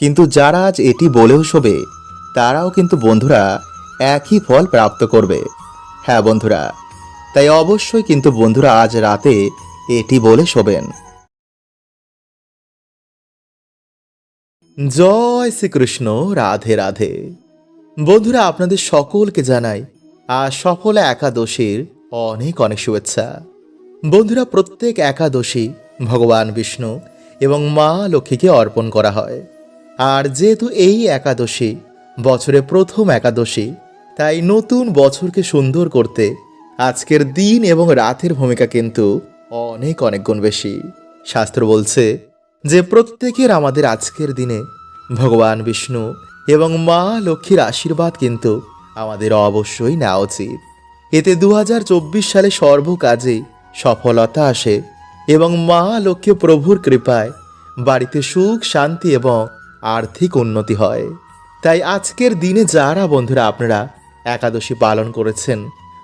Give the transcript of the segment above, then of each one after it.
কিন্তু যারা আজ এটি বলেও শোবে, তারাও কিন্তু বন্ধুরা একই ফল প্রাপ্ত করবে। হ্যাঁ বন্ধুরা, তাই অবশ্যই কিন্তু বন্ধুরা আজ রাতে এটি বলে শোবেন। জয় শ্রীকৃষ্ণ, রাধে রাধে। বন্ধুরা, আপনাদের সকলকে জানাই আর সফল একাদশীর অনেক অনেক শুভেচ্ছা। বন্ধুরা, প্রত্যেক একাদশী ভগবান বিষ্ণু এবং মা লক্ষ্মীকে অর্পণ করা হয়। আর যেহেতু এই একাদশী বছরে প্রথম একাদশী, তাই নতুন বছরকে সুন্দর করতে আজকের দিন এবং রাতের ভূমিকা কিন্তু অনেক অনেক গুণ বেশি। শাস্ত্র বলছে যে প্রত্যেকের আমাদের আজকের দিনে ভগবান বিষ্ণু এবং মা লক্ষ্মীর আশীর্বাদ কিন্তু আমাদের অবশ্যই নেওয়া উচিত। এতে দু হাজার চব্বিশ সালে সর্বকাজে সফলতা আসে এবং মা লক্ষ্মী প্রভুর কৃপায় বাড়িতে সুখ, শান্তি এবং আর্থিক উন্নতি হয়। তাই আজকের দিনে যারা বন্ধুরা আপনারা একাদশী পালন করেছেন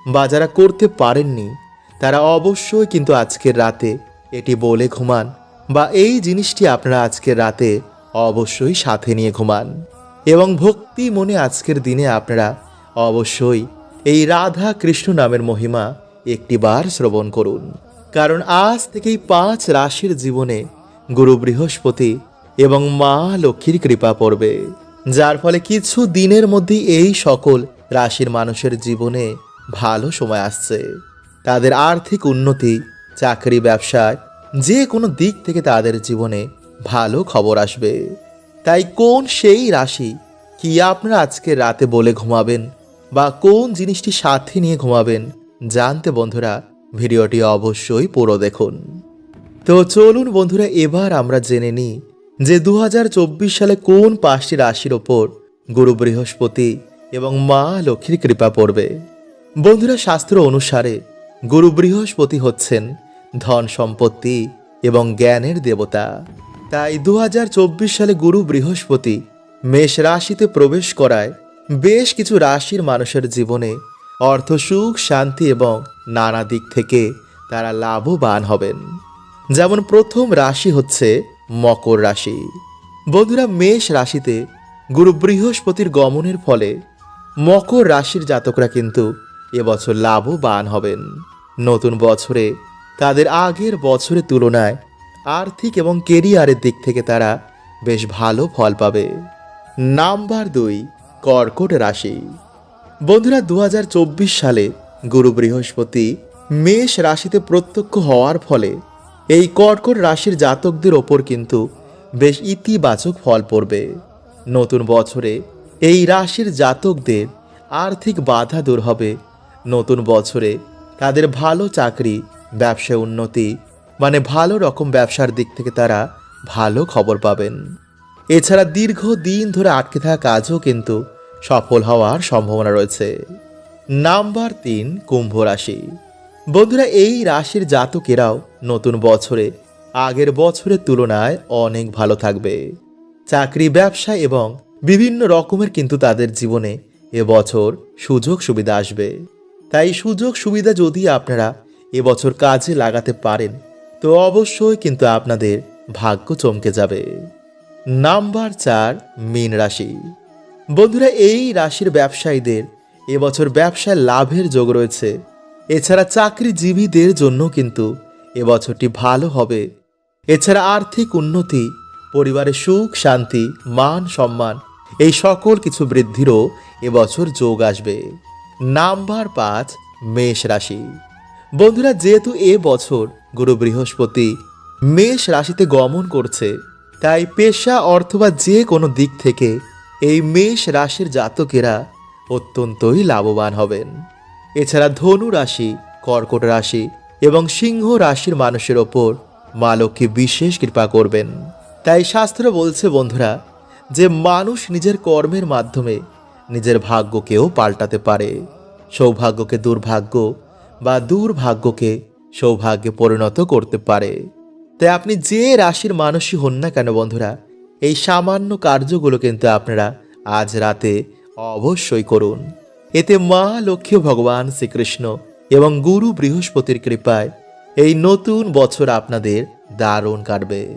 বা যারা করতে পারেননি, তারা অবশ্যই কিন্তু আজকের রাতে এটি বলে ঘুমান বা এই জিনিসটি আপনারা আজকের রাতে অবশ্যই সাথে নিয়ে ঘুমান এবং ভক্তি মনে আজকের দিনে আপনারা অবশ্যই এই রাধা কৃষ্ণ নামের মহিমা একটিবার শ্রবণ করুন। কারণ আজ থেকেই পাঁচ রাশির জীবনে গুরু বৃহস্পতি এবং মা লক্ষ্মীর কৃপা পড়বে, যার ফলে কিছু দিনের মধ্যেই এই সকল রাশির মানুষের জীবনে ভালো সময় আসছে। তাদের আর্থিক উন্নতি, চাকরি, ব্যবসায়, যে কোনো দিক থেকে তাদের জীবনে ভালো খবর আসবে। তাই কোন সেই রাশি কি আপনারা আজকে রাতে বলে ঘুমাবেন বা কোন জিনিসটি সাথে নিয়ে ঘুমাবেন জানতে বন্ধুরা ভিডিওটি অবশ্যই পুরো দেখুন। তো চলুন বন্ধুরা, এবার আমরা জেনে নিই যে দু হাজার চব্বিশ সালে কোন পাঁচটি রাশির ওপর গুরু বৃহস্পতি এবং মা লক্ষ্মীর কৃপা পড়বে? বন্ধুরা, শাস্ত্র অনুসারে গুরু বৃহস্পতি হচ্ছেন ধন সম্পত্তি এবং জ্ঞানের দেবতা। তাই দু হাজার চব্বিশ সালে গুরু বৃহস্পতি মেষ রাশিতে প্রবেশ করায় বেশ কিছু রাশির মানুষের জীবনে অর্থ, সুখ, শান্তি এবং নানা দিক থেকে তারা লাভবান হবেন। যেমন প্রথম রাশি হচ্ছে মকর রাশি। বন্ধুরা, মেষ রাশিতে গুরু বৃহস্পতির গমনের ফলে মকর রাশির জাতকরা কিন্তু এবছর লাভবান হবেন। নতুন বছরে তাদের আগের বছরের তুলনায় আর্থিক এবং কেরিয়ারের দিক থেকে তারা বেশ ভালো ফল পাবে। নাম্বার দুই, কর্কট রাশি। বন্ধুরা দু হাজার চব্বিশ সালে গুরু বৃহস্পতি মেষ রাশিতে প্রত্যক্ষ হওয়ার ফলে এই কর্কট রাশির জাতকদের ওপর কিন্তু বেশ ইতিবাচক ফল পড়বে। নতুন বছরে এই রাশির জাতকদের আর্থিক বাধা দূর হবে। নতুন বছরে তাদের ভালো চাকরি ব্যবসায় উন্নতি মানে ভালো রকম ব্যবসার দিক থেকে তারা ভালো খবর পাবেন। এছাড়া দীর্ঘ দিন ধরে আটকে থাকা কাজও কিন্তু সফল হওয়ার সম্ভাবনা রয়েছে। নাম্বার তিন, কুম্ভ রাশি। বন্ধুরা, এই রাশির জাতকেরাও নতুন বছরে, আগের বছরের তুলনায় অনেক ভালো থাকবে। চাকরি, ব্যবসা এবং বিভিন্ন রকমের কিন্তু তাদের জীবনে এবছর সুযোগ সুবিধা আসবে। তাই সুযোগ সুবিধা যদি আপনারা এবছর কাজে লাগাতে পারেন, তো অবশ্যই কিন্তু আপনাদের ভাগ্য চমকে যাবে। নাম্বার চার, মীন রাশি। বন্ধুরা, এই রাশির ব্যবসায়ীদের এবছর ব্যবসায় লাভের যোগ রয়েছে। এছাড়া চাকরিজীবীদের জন্য কিন্তু এবছরটি ভালো হবে। এছাড়া আর্থিক উন্নতি পরিবারের সুখ, শান্তি, মান সম্মান, এই সকল কিছু বৃদ্ধিরও এবছর যোগ আসবে। নাম্বার পাঁচ, মেষ রাশি। বন্ধুরা, যেহেতু এ বছর গুরু বৃহস্পতি মেষ রাশিতে গমন করছে, তাই পেশা অথবা যে কোনো দিক থেকে এই মেষ রাশির জাতকেরা অত্যন্তই লাভবান হবেন। এছাড়া ধনু রাশি, কর্কট রাশি এবং সিংহ রাশির মানুষের ওপর মা লক্ষ্মী বিশেষ কৃপা করবেন। তাই শাস্ত্র বলছে, বন্ধুরা, যে মানুষ নিজের কর্মের মাধ্যমে নিজের ভাগ্যকেও পাল্টাতে পারে। সৌভাগ্যকে দুর্ভাগ্য বা দুর্ভাগ্যকে সৌভাগ্যে পরিণত করতে পারে। তাই আপনি যে রাশির মানুষই হন না কেন, বন্ধুরা, এই সামান্য কার্যগুলো কিন্তু আপনারা আজ রাতে অবশ্যই করুন। এতে মা লক্ষ্মী ভগবান শ্রীকৃষ্ণ এবং গুরু বৃহস্পতির কৃপায় এই নতুন বছর আপনাদের দারুণ কাটবে।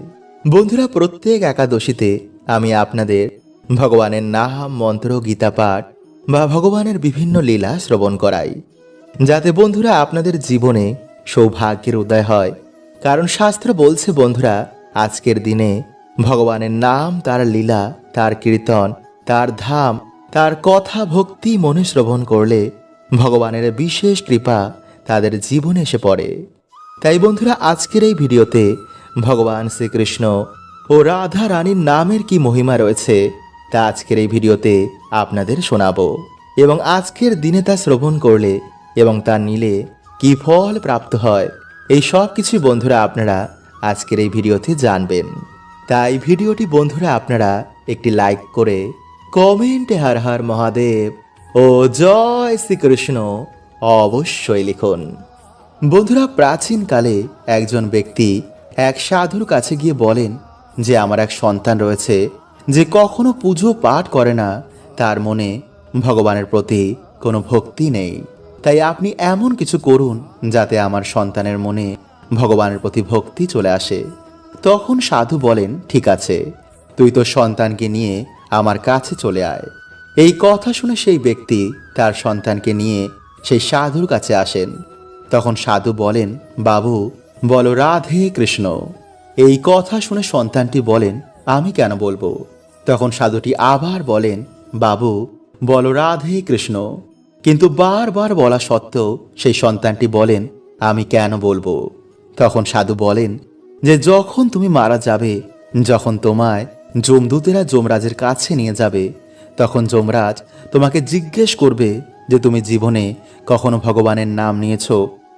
বন্ধুরা, প্রত্যেক একাদশীতে আমি আপনাদের ভগবানের নাম, মন্ত্র, গীতা পাঠ বা ভগবানের বিভিন্ন লীলা শ্রবণ করাই। যাতে বন্ধুরা আপনাদের জীবনে সৌভাগ্যের উদয় হয়। কারণ শাস্ত্র বলছে, বন্ধুরা, আজকের দিনে ভগবানের নাম, তার লীলা, তার কীর্তন, তার ধাম তার কথা ভক্তি মনে শ্রবণ করলে ভগবানের বিশেষ কৃপা তাদের জীবনে এসে পড়ে। তাই বন্ধুরা, আজকের এই ভিডিওতে ভগবান শ্রীকৃষ্ণ ও রাধা রানীর নামের কি মহিমা রয়েছে, তা আজকের এই ভিডিওতে আপনাদের শোনাবো এবং আজকের দিনে তা শ্রবণ করলে এবং তা নিলে কি ফল প্রাপ্ত হয়, এই সব কিছু বন্ধুরা আপনারা আজকের এই ভিডিওতে জানবেন। তাই ভিডিওটি বন্ধুরা আপনারা একটি লাইক করে কমেন্টে হার হার মহাদেব। ও জয় শ্রীকৃষ্ণ। অবশ্যই লিখুন। বন্ধুরা প্রাচীনকালে একজন ব্যক্তি এক সাধুর কাছে গিয়ে বলেন যে, আমার এক সন্তান রয়েছে যে কখনো পুজো পাঠ করে না। তার মনে ভগবানের প্রতি কোনো ভক্তি নেই। তাই আপনি এমন কিছু করুন যাতে আমার সন্তানের মনে ভগবানের প্রতি ভক্তি চলে আসে। তখন সাধু বলেন, ঠিক আছে, তুই তোর সন্তানকে নিয়ে আমার কাছে চলে আয়। এই কথা শুনে সেই ব্যক্তি তার সন্তানকে নিয়ে সেই সাধুর কাছে আসেন। তখন সাধু বলেন, বাবু, বলো রাধে কৃষ্ণ। এই কথা শুনে সন্তানটি বলেন, আমি কেন বলব? তখন সাধুটি আবার বলেন, বাবু, বলো রাধে কৃষ্ণ। কিন্তু বারবার বলা সত্ত্বেও সেই সন্তানটি বলেন, আমি কেন বলব? তখন সাধু বলেন, যে যখন তুমি মারা যাবে, যখন তোমায় যমদূতেরা যমরাজের কাছে নিয়ে যাবে। তখন যমরাজ তোমাকে জিজ্ঞেস করবে যে তুমি জীবনে কখনো ভগবানের নাম নিয়েছ,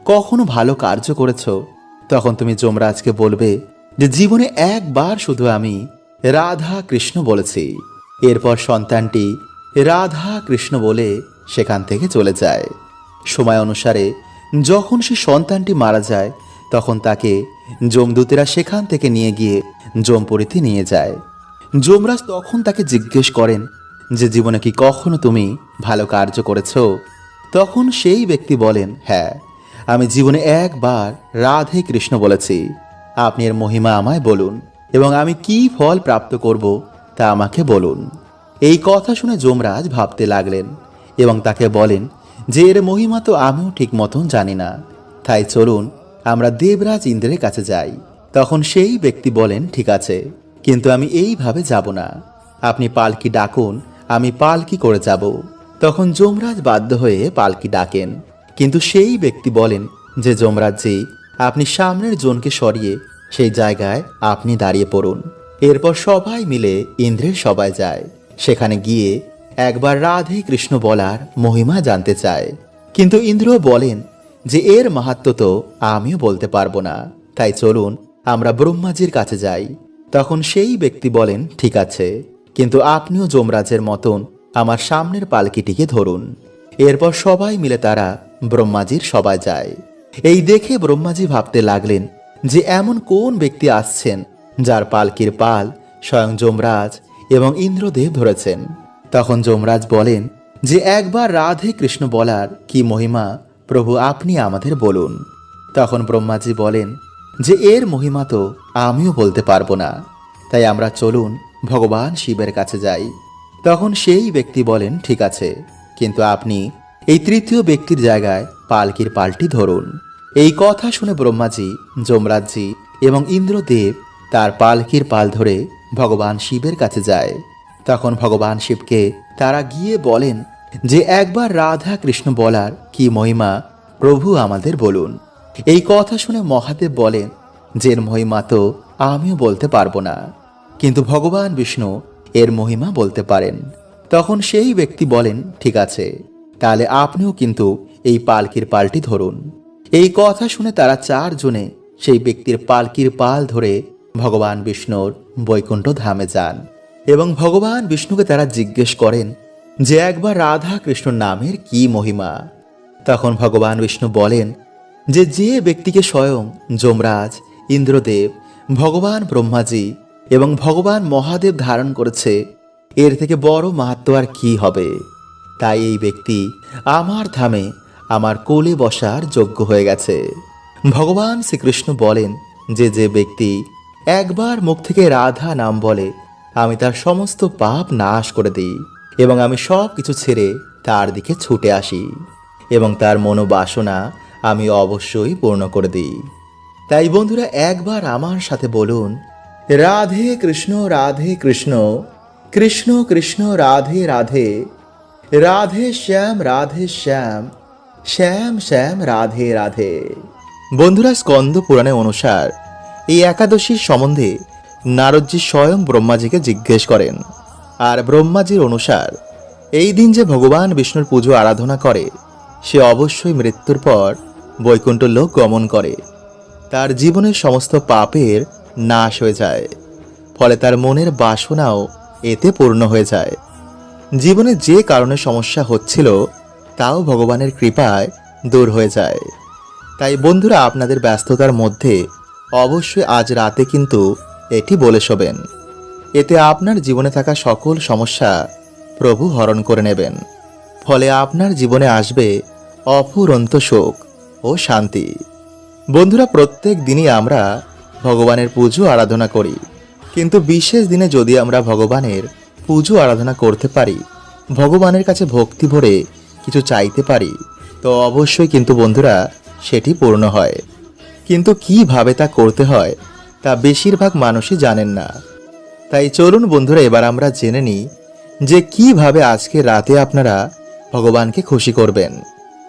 কখনো ভালো কার্য করেছ। তখন তুমি যমরাজকে বলবে যে জীবনে একবার শুধু আমি রাধা কৃষ্ণ বলেছি। এরপর সন্তানটি রাধা কৃষ্ণ বলে সেখান থেকে চলে যায়। সময় অনুসারে যখন সে সন্তানটি মারা যায়, তখন তাকে যমদূতেরা সেখান থেকে নিয়ে গিয়ে যমপুরীতে নিয়ে যায়। যমরাজ তখন তাকে জিজ্ঞেস করেন যে, জীবনে কি কখনো তুমি ভালো কার্য করেছ? তখন সেই ব্যক্তি বলেন হ্যাঁ আমি জীবনে একবার রাধে কৃষ্ণ বলেছি। আপনি এর মহিমা আমায় বলুন এবং আমি কি ফল প্রাপ্ত করব তা আমাকে বলুন। এই কথা শুনে যমরাজ ভাবতে লাগলেন এবং তাকে বলেন যে, এর মহিমা তো আমিও ঠিক মতন জানি না। তাই চলুন, আমরা দেবরাজ ইন্দ্রের কাছে যাই। তখন সেই ব্যক্তি বলেন, ঠিক আছে। কিন্তু আমি এইভাবে যাব না। আপনি পালকি ডাকুন, আমি পালকি করে যাব। তখন যমরাজ বাধ্য হয়ে পালকি ডাকেন। কিন্তু সেই ব্যক্তি বলেন যে যমরাজজি আপনি সামনের জনকে সরিয়ে সেই জায়গায় আপনি দাঁড়িয়ে পড়ুন। এরপর সবাই মিলে ইন্দ্রের সবাই যায়। সেখানে গিয়ে একবার রাধে কৃষ্ণ বলার মহিমা জানতে চায়। কিন্তু ইন্দ্র বলেন যে, এর মাহাত্ম তো আমিও বলতে পারব না। তাই চলুন, আমরা ব্রহ্মাজির কাছে যাই। তখন সেই ব্যক্তি বলেন, ঠিক আছে, কিন্তু আপনিও যমরাজের মতন আমার সামনের পালকিটিকে ধরুন। এরপর সবাই মিলে তারা ব্রহ্মাজির সবাই যায়। এই দেখে ব্রহ্মাজি ভাবতে লাগলেন যে এমন কোন ব্যক্তি আসছেন যার পালকির পাল স্বয়ং যমরাজ এবং ইন্দ্রদেব ধরেছেন। তখন যমরাজ বলেন যে, একবার রাধে কৃষ্ণ বলার কি মহিমা, প্রভু আপনি আমাদের বলুন। তখন ব্রহ্মাজি বলেন যে এর মহিমা তো আমিও বলতে পারব না। তাই আমরা চলুন ভগবান শিবের কাছে যাই। তখন সেই ব্যক্তি বলেন, ঠিক আছে, কিন্তু আপনি এই তৃতীয় ব্যক্তির জায়গায় পালকির পালটি ধরুন। এই কথা শুনে ব্রহ্মাজি যমরাজজি এবং ইন্দ্রদেব তার পালকির পাল ধরে ভগবান শিবের কাছে যায়। তখন ভগবান শিবকে তারা গিয়ে বলেন যে, একবার রাধা কৃষ্ণ বলার কি মহিমা প্রভু আমাদের বলুন। এই কথা শুনে মহাদেব বলেন যে মহিমা তো আমিও বলতে পারব না। কিন্তু ভগবান বিষ্ণু এর মহিমা বলতে পারেন। তখন সেই ব্যক্তি বলেন, ঠিক আছে, তাহলে আপনিও কিন্তু এই পালকির পালটি ধরুন। এই কথা শুনে তারা চারজনে সেই ব্যক্তির পালকির পাল ধরে ভগবান বিষ্ণুর বৈকুণ্ঠ ধামে যান এবং ভগবান বিষ্ণুকে তারা জিজ্ঞেস করেন, যে একবার রাধা কৃষ্ণ নামের কি মহিমা? তখন ভগবান বিষ্ণু বলেন যে যে ব্যক্তিকে স্বয়ং যমরাজ, ইন্দ্রদেব, ভগবান ব্রহ্মাজি এবং ভগবান মহাদেব ধারণ করেছে, এর থেকে বড় মাহাত্ম আর কি হবে? তাই এই ব্যক্তি আমার ধামে আমার কোলে বসার যোগ্য হয়ে গেছে। ভগবান শ্রীকৃষ্ণ বলেন যে যে ব্যক্তি একবার মুখ থেকে রাধা নাম বলে, আমি তার সমস্ত পাপ নাশ করে দিই এবং আমি সব কিছু ছেড়ে তার দিকে ছুটে আসি এবং তার মনোবাসনা আমি অবশ্যই পূর্ণ করে দিই। তাই বন্ধুরা, একবার আমার সাথে বলুন, রাধে কৃষ্ণ রাধে কৃষ্ণ কৃষ্ণ কৃষ্ণ, রাধে রাধে রাধে শ্যাম রাধে শ্যাম শ্যাম শ্যাম, রাধে রাধে। বন্ধুরা, স্কন্দ পুরাণে অনুসার এই একাদশীর সম্বন্ধে নারদজি স্বয়ং ব্রহ্মাজিকে জিজ্ঞেস করেন। আর ব্রহ্মাজির অনুসার, এই দিন যে ভগবান বিষ্ণুর পুজো আরাধনা করে, সে অবশ্যই মৃত্যুর পর বৈকুণ্ঠ লোক গমন করে। তার জীবনের সমস্ত পাপের নাশ হয়ে যায়। ফলে তার মনের বাসনাও এতে পূর্ণ হয়ে যায়। জীবনে যে কারণে সমস্যা হচ্ছিল, তাও ভগবানের কৃপায় দূর হয়ে যায়। তাই বন্ধুরা, আপনাদের ব্যস্ততার মধ্যে অবশ্যই আজ রাতে কিন্তু এটি বলে শোবেন। এতে আপনার জীবনে থাকা সকল সমস্যা প্রভু হরণ করে নেবেন। ফলে আপনার জীবনে আসবে অফুরন্ত সুখ ও শান্তি। বন্ধুরা, প্রত্যেক দিনই আমরা ভগবানের পুজো আরাধনা করি। কিন্তু বিশেষ দিনে যদি আমরা ভগবানের পুজো আরাধনা করতে পারি, ভগবানের কাছে ভক্তি ভরে কিছু চাইতে পারি, তো অবশ্যই কিন্তু বন্ধুরা সেটি পূর্ণ হয়। কিন্তু কীভাবে তা করতে হয়, তা বেশিরভাগ মানুষই জানেন না। তাই চলুন বন্ধুরা, এবার আমরা জেনে নিই যে কীভাবে আজকে রাতে আপনারা ভগবানকে খুশি করবেন।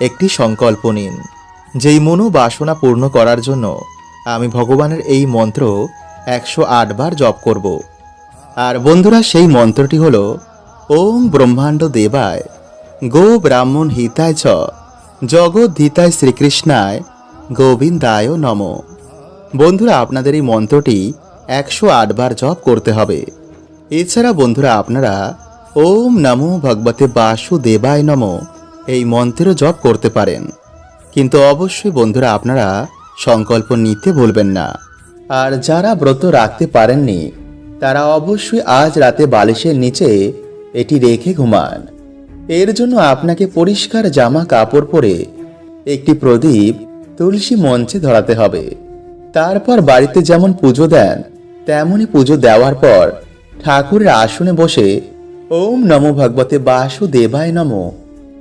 একটি সংকল্প নিন, যেই মনো বাসনা পূর্ণ করার জন্য আমি ভগবানের এই মন্ত্র একশো বার জপ করব। আর বন্ধুরা, সেই মন্ত্রটি হল, ওম ব্রহ্মাণ্ড দেবায়, গো ব্রাহ্মণ হিতায় চ জগদ্ধিতায় শ্রীকৃষ্ণায়, গোবিন্দায় নম। বন্ধুরা, আপনাদের এই মন্ত্রটি একশো আট বার জপ করতে হবে। এছাড়া বন্ধুরা, আপনারা ওম নমো ভগবতে বাসুদেবায় নম। এই মন্ত্রেরও জপ করতে পারেন। কিন্তু অবশ্যই বন্ধুরা আপনারা সংকল্প নিতে ভুলবেন না। আর যারা ব্রত রাখতে পারেননি, তারা অবশ্যই আজ রাতে বালিশের নিচে এটি রেখে ঘুমান। এর জন্য আপনাকে পরিষ্কার জামা কাপড় পরে একটি প্রদীপ তুলসী মঞ্চে ধরাতে হবে। তারপর বাড়িতে যেমন পুজো দেন, তেমনই পুজো দেওয়ার পর ঠাকুরের আসনে বসে ওম নমো ভগবতে বাসুদেবায় নম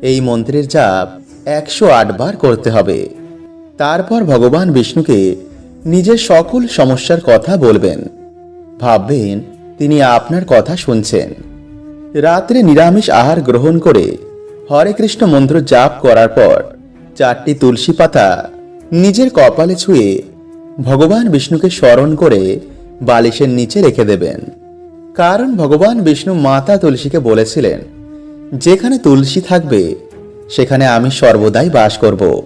এই মন্ত্রের জাপ একশো আট বার করতে হবে। তারপর ভগবান বিষ্ণুকে নিজের সকল সমস্যার কথা বলবেন। ভাববেন, তিনি আপনার কথা শুনছেন। রাত্রে নিরামিষ আহার গ্রহণ করে হরে কৃষ্ণ মন্ত্র জাপ করার পর চারটি তুলসী পাতা নিজের কপালে ছুঁয়ে ভগবান বিষ্ণুকে স্মরণ করে বালিশের নিচে রেখে দেবেন। কারণ ভগবান বিষ্ণু মাতা তুলসীকে বলেছিলেন যেখানে তুলসী থাকবে, সেখানে আমি সর্বদাই বাস করব।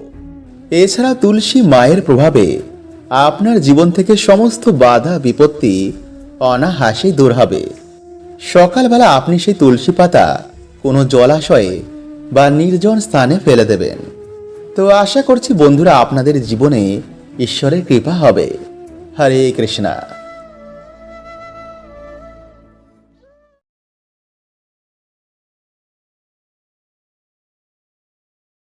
এছাড়া তুলসী মায়ের প্রভাবে আপনার জীবন থেকে সমস্ত বাধা, বিপত্তি অনাহাসে দূর হবে। সকালবেলা আপনি সেই তুলসী পাতা কোনো জলাশয়ে বা নির্জন স্থানে ফেলে দেবেন। তো আশা করছি বন্ধুরা আপনাদের জীবনে ঈশ্বরের কৃপা হবে। হরে কৃষ্ণা।